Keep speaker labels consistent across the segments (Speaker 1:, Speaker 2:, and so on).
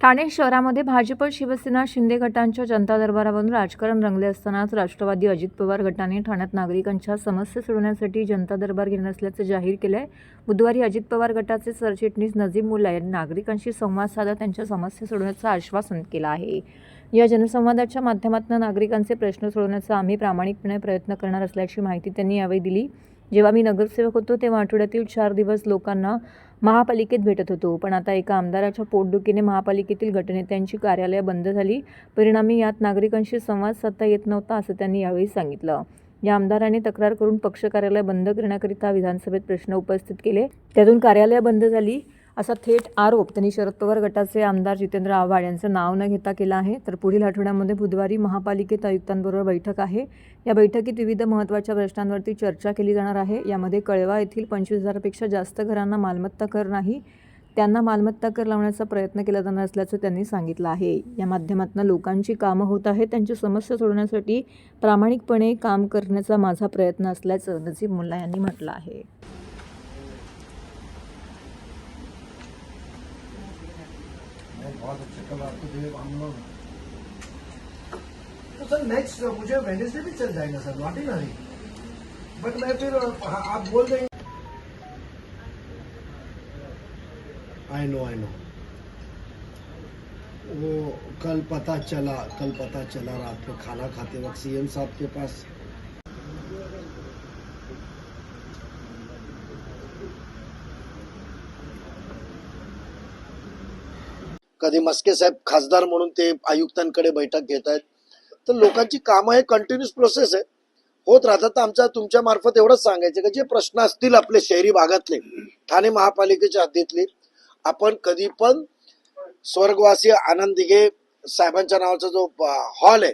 Speaker 1: ठाणे शहरामध्ये भाजप शिवसेना शिंदे गटांच्या जनता दरबारावरून राजकारण रंगले असतानाच राष्ट्रवादी अजित पवार गटाने ठाण्यात नागरिकांच्या समस्या सोडवण्यासाठी जनता दरबार घेणार असल्याचं जाहीर केलं आहे बुधवारी अजित पवार गटाचे सरचिटणीस नजीम मुल्ला यांनी नागरिकांशी संवाद साधत त्यांच्या समस्या सोडवण्याचं आश्वासन केलं आहे. या जनसंवादाच्या माध्यमातून नागरिकांचे प्रश्न सोडवण्याचा आम्ही प्रामाणिकपणे प्रयत्न करणार असल्याची माहिती त्यांनी यावेळी दिली. जेव्हा मी नगरसेवक होतो तेव्हा आठवड्यातील चार दिवस लोकांना महापालिकेत भेटत होतो. पण आता एका आमदाराच्या पोटदुखीने महापालिकेतील गटनेत्यांची कार्यालय बंद झाली. परिणामी यात नागरिकांशी संवाद साधता येत नव्हता असं त्यांनी यावेळी सांगितलं. या आमदाराने तक्रार करून पक्ष कार्यालय बंद करण्याकरिता विधानसभेत प्रश्न उपस्थित केले. त्यातून कार्यालय बंद झाली. असा थेट आरोप त्यांनी शरद पवार गटाचे आमदार जितेंद्र आव्हाड यांचं नाव न घेता केला आहे. तर पुढील आठवड्यामध्ये बुधवारी महापालिकेत आयुक्तांबरोबर बैठक आहे. या बैठकीत विविध महत्त्वाच्या प्रश्नांवरती चर्चा केली जाणार आहे. यामध्ये कळवा येथील पंचवीस हजारापेक्षा जास्त घरांना मालमत्ता कर नाही. त्यांना मालमत्ता कर लावण्याचा प्रयत्न केला जाणार असल्याचं त्यांनी सांगितलं आहे. या माध्यमातून लोकांची कामं होत आहेत. त्यांची समस्या सोडवण्यासाठी प्रामाणिकपणे काम करण्याचा माझा प्रयत्न असल्याचं नजीब मुल्ला यांनी म्हटलं आहे.
Speaker 2: बहुत अच्छा कल आपको देव हम लोग तो सर नेक्स्ट मुझे वेनेसडे भी चल जाएगा sir not in hurry but मैं फिर हाँ, आप बोल देंगे आई नो आई नो वो कल पता चला कल पता चला रात को खाना खाते वक्त सीएम साहब के पास। कधी मस्के साहेब खासदार म्हणून ते आयुक्तांकडे बैठक घेत आहेत. तर लोकांची कामं हे कंटिन्युअस प्रोसेस आहे. होत राहतात. तर आमच्या तुमच्या मार्फत एवढंच सांगायचं की जे प्रश्न असतील आपले शहरी भागातले ठाणे महापालिकेच्या हद्दीतले आपण कधी पण स्वर्गवासी आनंद दिघे साहेबांच्या नावाचा जो हॉल आहे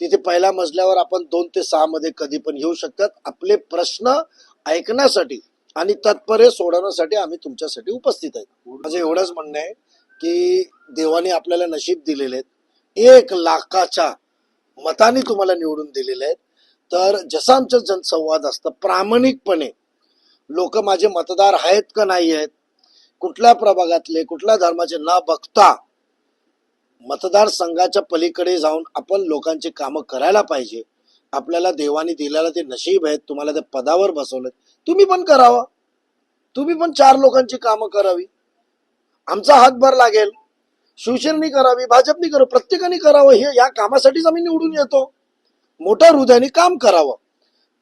Speaker 2: तिथे पहिल्या मजल्यावर आपण दोन ते सहा मध्ये कधी पण येऊ शकतात. आपले प्रश्न ऐकण्यासाठी आणि तत्परे सोडवण्यासाठी आम्ही तुमच्यासाठी उपस्थित आहेत माझं एवढंच म्हणणं आहे. की देवाने आपल्याला नशीब दिलेले आहेत. एक लाखाच्या मताने तुम्हाला निवडून दिलेले आहेत. तर जसं आमचं जनसंवाद असतं प्रामाणिकपणे लोक माझे मतदार आहेत का नाही आहेत कुठल्या प्रभागातले कुठल्या धर्माचे न बघता मतदारसंघाच्या पलीकडे जाऊन आपण लोकांची कामं करायला पाहिजे. आपल्याला देवाने दिलेला ते नशीब आहेत तुम्हाला ते पदावर बसवलं. तुम्ही पण करावं. तुम्ही पण चार लोकांची कामं करावी. आमचा हातभार लागेल. शिवसेनेनी करावी भाजपनी करावं प्रत्येकाने करावं हे या कामासाठीच आम्ही निवडून येतो. मोठ्या हृदयाने काम करावं.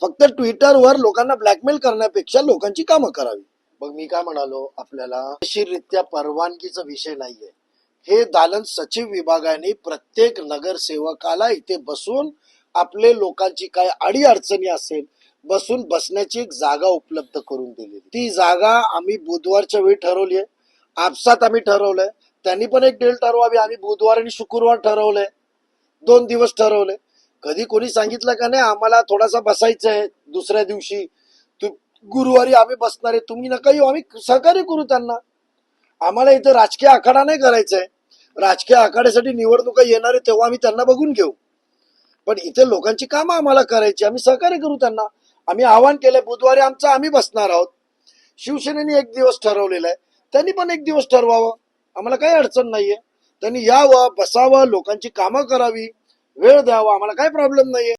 Speaker 2: फक्त ट्विटरवर लोकांना ब्लॅकमेल करण्यापेक्षा लोकांची कामं करावी. मग मी काय म्हणालो आपल्याला कायदेशीररित्या परवानगीचा विषय नाहीये. हे दालन सचिव विभागाने प्रत्येक नगरसेवकाला इथे बसून आपले लोकांची काय अडी अडचणी असेल बसून बसण्याची एक जागा उपलब्ध करून दिली ती जागा आम्ही बुधवारच्या वेळी ठरवली आहे आपसात आम्ही ठरवलंय. त्यांनी पण एक डेल ठरवावी. आम्ही बुधवार आणि शुक्रवार ठरवलंय. दोन दिवस ठरवले कधी कोणी सांगितलं का नाही आम्हाला थोडासा बसायचं आहे दुसऱ्या दिवशी. तू गुरुवारी आम्ही बसणार आहे. तुम्ही नका येऊ. आम्ही सहकार्य करू त्यांना. आम्हाला इथं राजकीय आखाडा नाही करायचा आहे राजकीय आखाड्यासाठी निवडणुका येणार आहे तेव्हा आम्ही त्यांना बघून घेऊ. पण इथे लोकांची कामं आम्हाला करायची. आम्ही सहकार्य करू त्यांना. आम्ही आवाहन केलंय बुधवारी आमचं आम्ही बसणार आहोत. शिवसेनेने एक दिवस ठरवलेला आहे. त्यांनी पण एक दिवस ठरवावं. आम्हाला काही अडचण नाहीये. त्यांनी यावं बसावं लोकांची कामं करावी वेळ द्यावा आम्हाला काही प्रॉब्लेम नाहीये.